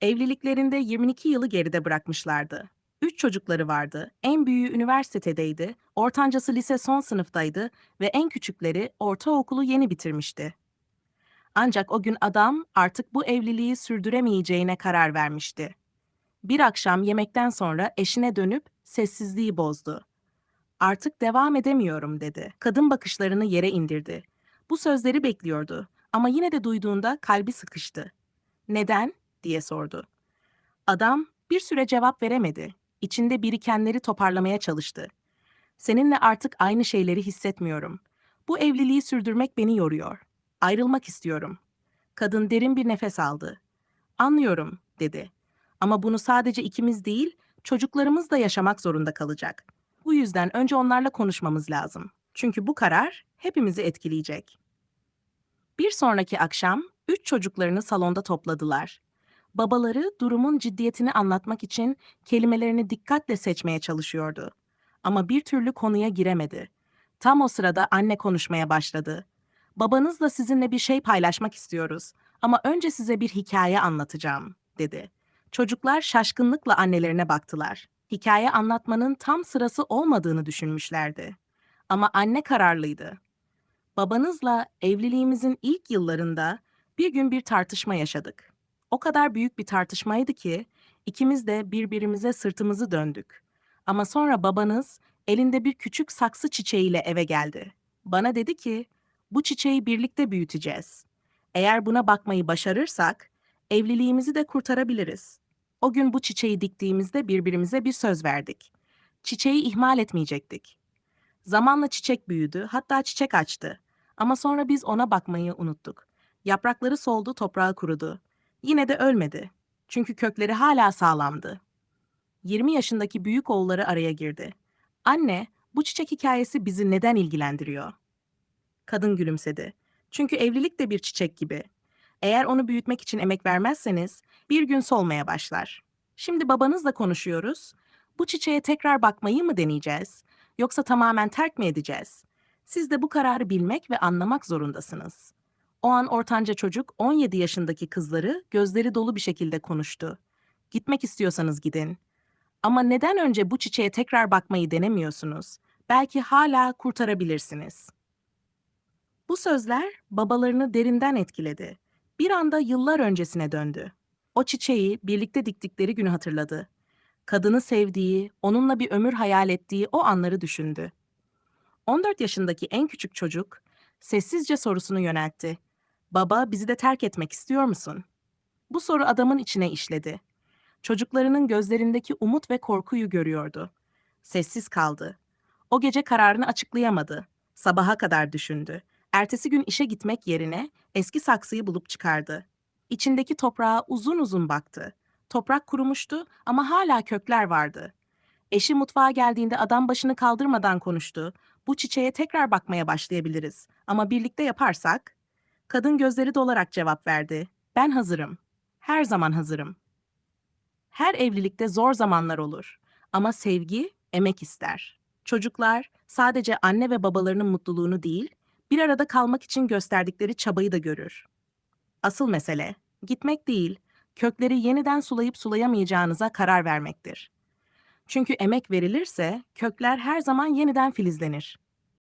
Evliliklerinde 22 yılı geride bırakmışlardı. Üç çocukları vardı. En büyüğü üniversitedeydi, ortancası lise son sınıftaydı ve en küçükleri ortaokulu yeni bitirmişti. Ancak o gün adam artık bu evliliği sürdüremeyeceğine karar vermişti. Bir akşam yemekten sonra eşine dönüp sessizliği bozdu. Artık devam edemiyorum dedi. Kadın bakışlarını yere indirdi. Bu sözleri bekliyordu ama yine de duyduğunda kalbi sıkıştı. Neden? Diye sordu. Adam bir süre cevap veremedi. İçinde birikenleri toparlamaya çalıştı. Seninle artık aynı şeyleri hissetmiyorum. Bu evliliği sürdürmek beni yoruyor. Ayrılmak istiyorum. Kadın derin bir nefes aldı. Anlıyorum, dedi. Ama bunu sadece ikimiz değil, çocuklarımız da yaşamak zorunda kalacak. Bu yüzden önce onlarla konuşmamız lazım. Çünkü bu karar hepimizi etkileyecek. Bir sonraki akşam üç çocuklarını salonda topladılar. Babaları durumun ciddiyetini anlatmak için kelimelerini dikkatle seçmeye çalışıyordu. Ama bir türlü konuya giremedi. Tam o sırada anne konuşmaya başladı. Babanızla sizinle bir şey paylaşmak istiyoruz ama önce size bir hikaye anlatacağım, dedi. Çocuklar şaşkınlıkla annelerine baktılar. Hikaye anlatmanın tam sırası olmadığını düşünmüşlerdi. Ama anne kararlıydı. Babanızla evliliğimizin ilk yıllarında bir gün bir tartışma yaşadık. O kadar büyük bir tartışmaydı ki ikimiz de birbirimize sırtımızı döndük. Ama sonra babanız elinde bir küçük saksı çiçeğiyle eve geldi. Bana dedi ki, bu çiçeği birlikte büyüteceğiz. Eğer buna bakmayı başarırsak, evliliğimizi de kurtarabiliriz. O gün bu çiçeği diktiğimizde birbirimize bir söz verdik. Çiçeği ihmal etmeyecektik. Zamanla çiçek büyüdü, hatta çiçek açtı. Ama sonra biz ona bakmayı unuttuk. Yaprakları soldu, toprağı kurudu. Yine de ölmedi. Çünkü kökleri hala sağlamdı. 20 yaşındaki büyük oğulları araya girdi. Anne, bu çiçek hikayesi bizi neden ilgilendiriyor? Kadın gülümsedi. Çünkü evlilik de bir çiçek gibi. Eğer onu büyütmek için emek vermezseniz bir gün solmaya başlar. Şimdi babanızla konuşuyoruz. Bu çiçeğe tekrar bakmayı mı deneyeceğiz? Yoksa tamamen terk mi edeceğiz? Siz de bu kararı bilmek ve anlamak zorundasınız. O an ortanca çocuk 17 yaşındaki kızları gözleri dolu bir şekilde konuştu. Gitmek istiyorsanız gidin. Ama neden önce bu çiçeğe tekrar bakmayı denemiyorsunuz? Belki hala kurtarabilirsiniz. Bu sözler babalarını derinden etkiledi. Bir anda yıllar öncesine döndü. O çiçeği birlikte diktikleri günü hatırladı. Kadını sevdiği, onunla bir ömür hayal ettiği o anları düşündü. 14 yaşındaki en küçük çocuk sessizce sorusunu yöneltti. Baba, bizi de terk etmek istiyor musun? Bu soru adamın içine işledi. Çocuklarının gözlerindeki umut ve korkuyu görüyordu. Sessiz kaldı. O gece kararını açıklayamadı. Sabaha kadar düşündü. Ertesi gün işe gitmek yerine eski saksıyı bulup çıkardı. İçindeki toprağa uzun uzun baktı. Toprak kurumuştu ama hala kökler vardı. Eşi mutfağa geldiğinde adam başını kaldırmadan konuştu. Bu çiçeğe tekrar bakmaya başlayabiliriz. Ama birlikte yaparsak... Kadın gözleri dolarak cevap verdi. Ben hazırım. Her zaman hazırım. Her evlilikte zor zamanlar olur. Ama sevgi emek ister. Çocuklar sadece anne ve babalarının mutluluğunu değil, bir arada kalmak için gösterdikleri çabayı da görür. Asıl mesele gitmek değil, kökleri yeniden sulayıp sulayamayacağınıza karar vermektir. Çünkü emek verilirse kökler her zaman yeniden filizlenir.